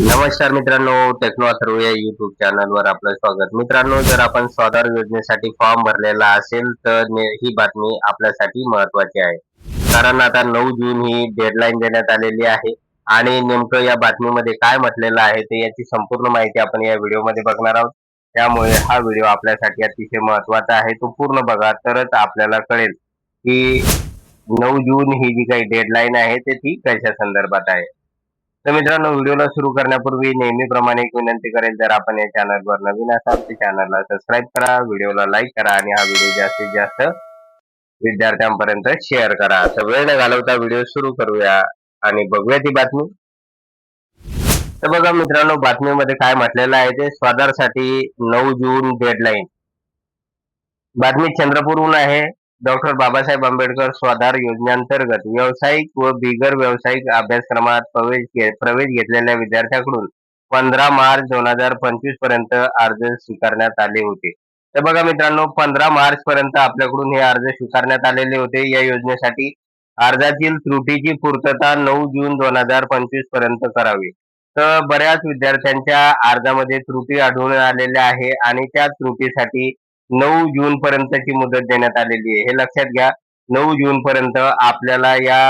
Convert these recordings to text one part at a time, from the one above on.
नमस्कार मित्रांनो टेक्नो अथर्व या युट्यूब चॅनलवर आपलं स्वागत. मित्रांनो जर आपण स्वाधार योजनेसाठी फॉर्म भरलेला असेल तर ने- ही बातमी आपल्यासाठी महत्वाची आहे. कारण आता नऊ जून ही डेडलाईन देण्यात आलेली आहे आणि नेमकं या बातमीमध्ये काय म्हटलेलं आहे ते याची संपूर्ण माहिती आपण या व्हिडिओमध्ये बघणार आहोत. त्यामुळे हा व्हिडिओ आपल्यासाठी अतिशय महत्त्वाचा आहे. तो पूर्ण बघा तरच आपल्याला कळेल की नऊ जून ही जी काही डेडलाईन आहे ते ती कशा संदर्भात आहे. तर मित्रांनो व्हिडिओला सुरू करण्यापूर्वी नेहमीप्रमाणे एक विनंती करेल जर आपण या चॅनलवर नवीन असाल तर चॅनलला सबस्क्राईब करा व्हिडिओला लाईक करा आणि हा व्हिडिओ जास्तीत जास्त विद्यार्थ्यांपर्यंत शेअर करा. तर वेळ न घालवता व्हिडिओ सुरू करूया आणि बघूया ती बातमी. तर बघा मित्रांनो बातमीमध्ये काय म्हटलेलं आहे ते स्वादरसाठी नऊ जून डेडलाईन बातमी चंद्रपूरहून आहे. डॉक्टर बाबासाहेब आंबेडकर स्वाधार योजनेअंतर्गत व्यावसायिक व बिगर व्यावसायिक अभ्यासक्रमात प्रवेश घे- प्रवेश घेतलेल्या विद्यार्थ्यांकडून पंधरा मार्च दोन हजार पंचवीसपर्यंत अर्ज स्वीकारण्यात आले होते. तर बघा मित्रांनो पंधरा मार्च पर्यंत आपल्याकडून हे अर्ज स्वीकारण्यात आलेले होते. या योजनेसाठी अर्जातील त्रुटीची पूर्तता नऊ जून दोन हजार पंचवीसपर्यंत करावी. तर बऱ्याच विद्यार्थ्यांच्या अर्जामध्ये त्रुटी आढळून आलेल्या आहे आणि त्या त्रुटीसाठी नऊ जून पर्यंतची मुदत देण्यात आलेली आहे. हे लक्षात घ्या नऊ जून पर्यंत आपल्याला या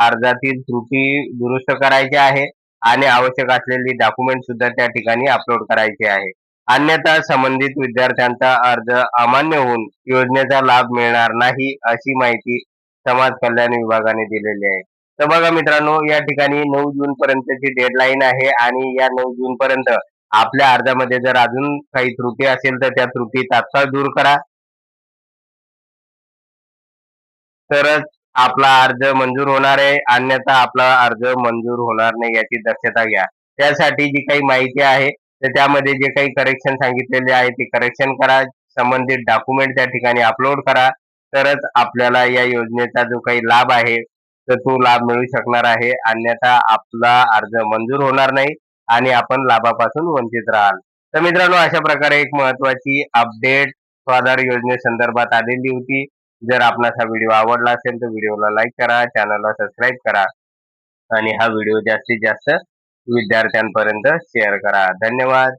अर्जातील त्रुटी दुरुस्त करायची आहे आणि आवश्यक असलेली डॉक्युमेंट सुद्धा त्या ठिकाणी अपलोड करायचे आहे. अन्यथा संबंधित विद्यार्थ्यांचा अर्ज अमान्य होऊन योजनेचा लाभ मिळणार नाही अशी माहिती समाज कल्याण विभागाने दिलेली आहे. तर बघा मित्रांनो या ठिकाणी नऊ जून पर्यंतची डेडलाईन आहे आणि या नऊ जून पर्यंत आपल्या अर्जामध्ये जर अजून काही त्रुटी असेल तर त्या त्रुटी तात्काळ दूर करा. तरच आपला अर्ज मंजूर होणार आहे. अन्यथा आपला अर्ज मंजूर होणार नाही याची दक्षता घ्या. त्यासाठी जी काही माहिती आहे तर त्यामध्ये जे काही करेक्शन सांगितलेले आहे ते करेक्शन करा. संबंधित डॉक्युमेंट त्या ठिकाणी अपलोड करा. तरच आपल्याला या योजनेचा जो काही लाभ आहे तर तो लाभ मिळू शकणार आहे. अन्यथा आपला अर्ज मंजूर होणार नाही. आणि आपण लाभापासून वंचित राहाल. तर मित्रांनो अशा प्रकारे एक महत्वाची अपडेट स्वाधार योजनेसंदर्भात आलेली होती. जर आपणास हा व्हिडिओ आवडला असेल तर व्हिडिओला लाईक करा चॅनलला सबस्क्राईब करा आणि हा व्हिडिओ जास्तीत जास्त विद्यार्थ्यांपर्यंत शेअर करा. धन्यवाद.